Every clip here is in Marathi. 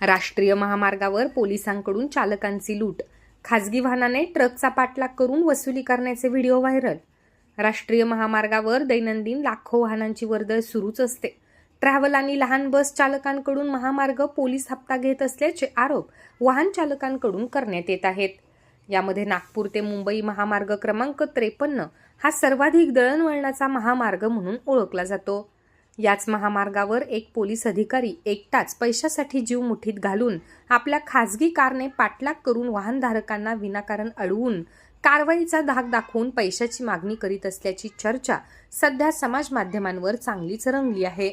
राष्ट्रीय महामार्गावर पोलिसांकडून चालकांची लूट. खाजगी वाहनाने ट्रकचा पाठलाग करून वसुली करण्याचे व्हिडिओ व्हायरल. राष्ट्रीय महामार्गावर दैनंदिन लाखो वाहनांची वर्दळ सुरूच असते. ट्रॅव्हल आणि लहान बस चालकांकडून महामार्ग पोलीस हप्ता घेत असल्याचे आरोप वाहन चालकांकडून करण्यात येत आहेत. यामध्ये नागपूर ते मुंबई महामार्ग क्रमांक त्रेपन्न हा सर्वाधिक दळणवळणाचा महामार्ग म्हणून ओळखला जातो. याच महामार्गावर एक पोलीस अधिकारी एकटाच पैशासाठी जीव मुठीत घालून आपल्या खासगी कारने पाठलाग करून वाहनधारकांना विनाकारण अडवून कारवाईचा धाक दाखवून पैशाची मागणी करीत असल्याची चर्चा सध्या समाज माध्यमांवर चांगलीच रंगली आहे.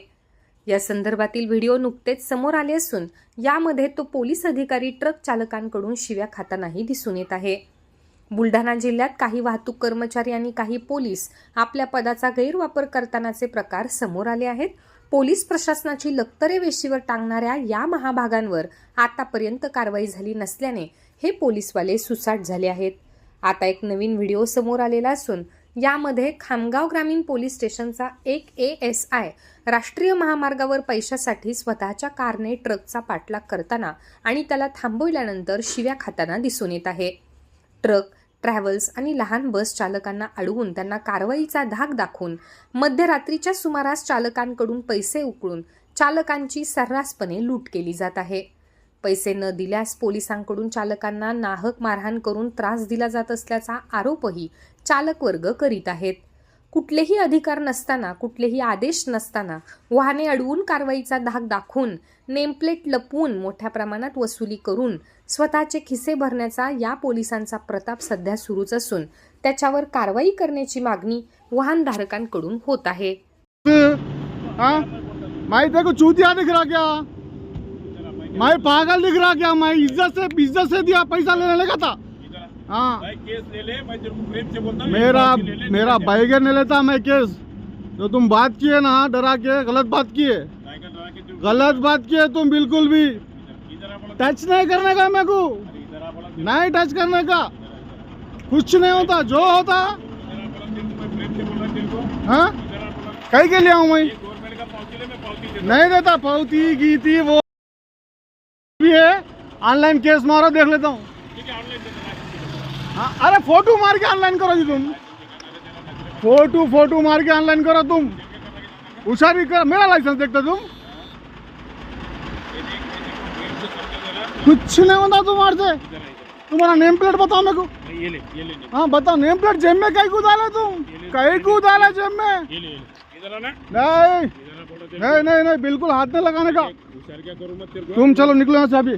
या संदर्भातील व्हिडिओ नुकतेच समोर आले असून यामध्ये तो पोलीस अधिकारी ट्रक चालकांकडून शिव्या खातानाही दिसून येत आहे. बुलढाणा जिल्ह्यात काही वाहतूक कर्मचारी आणि काही पोलीस आपल्या पदाचा गैरवापर करतानाचे प्रकार समोर आले आहेत. पोलीस प्रशासनाची लक्तरे वेशीवर टांगणाऱ्या या महाभागांवर आतापर्यंत कारवाई झाली नसल्याने हे पोलीसवाले सुसाट झाले आहेत. आता एक नवीन व्हिडिओ समोर आलेला असून यामध्ये खामगाव ग्रामीण पोलीस स्टेशनचा एक ए एस आय राष्ट्रीय महामार्गावर पैशासाठी स्वतःच्या कारने ट्रकचा पाठलाग करताना आणि त्याला थांबविल्यानंतर शिव्या खाताना दिसून येत आहे. ट्रक ट्रॅव्हल्स आणि लहान बस चालकांना अडवून त्यांना कारवाईचा धाक दाखवून मध्यरात्रीच्या सुमारास चालकांकडून पैसे उकळून चालकांची सर्रासपणे लूट केली जात आहे. पैसे न दिल्यास पोलिसांकडून चालकांना नाहक मारहाण करून त्रास दिला जात असल्याचा आरोपही चालक वर्ग करीत आहेत. कुठलेही अधिकार नसताना कुठलेही आदेश नसताना वाहने अडवून कारवाईचा धाक दाखवून नेमप्लेट लपवून मोठ्या प्रमाणात वसुली करून स्वतःचे खिसे भरण्याचा या पोलिसांचा प्रताप सध्या सुरूच असून त्याच्यावर कारवाई करण्याची मागणी वाहनधारकांकडून होत आहे. हाँ? मैं चूतिया दिख रहा क्या मैं पागल दिख रहा क्या इज्जत से इज्जत से दिया पैसा लेने लगा था। हाँ। केस ले ले मैं प्रेम से बोलता मेरा ले ले, मेरा। बैगर नहीं लेता मैं केस। जो तुम बात किए ना डरा के गलत बात किए। तू- गलत बात किए तुम बिल्कुल भी। टच नहीं करने का मेरे को। बोला नहीं टच करने का। कुछ नहीं होता जो होता। हाँ कहीं के लिए हूँ मैं? नहीं देता पावती गीती वो भी है। ऑनलाइन केस मारो देख लेता हूँ। हूँ। अरे फ़ोटो मार के ऑनलाइन करो जी तुम। फ़ोटो फ़ोटो मार के ऑनलाइन करो तुम। हुशारी कर मेरा लाइसेंस देखते तुम? कुछ नहीं होता तुम्हारे से। तुम्हारा नेम प्लेट बताओ मेरे को। ये ले ये ले ले। हाँ बताओ नेम प्लेट जेब में कहीं को डाले तुम? कहीं को डाले जेब में? ये ले ये ले। इधर नहीं। नहीं नहीं नहीं बिल्कुल हाथ नहीं लगाने को। तुम चलो निकलो यहाँ से अभी।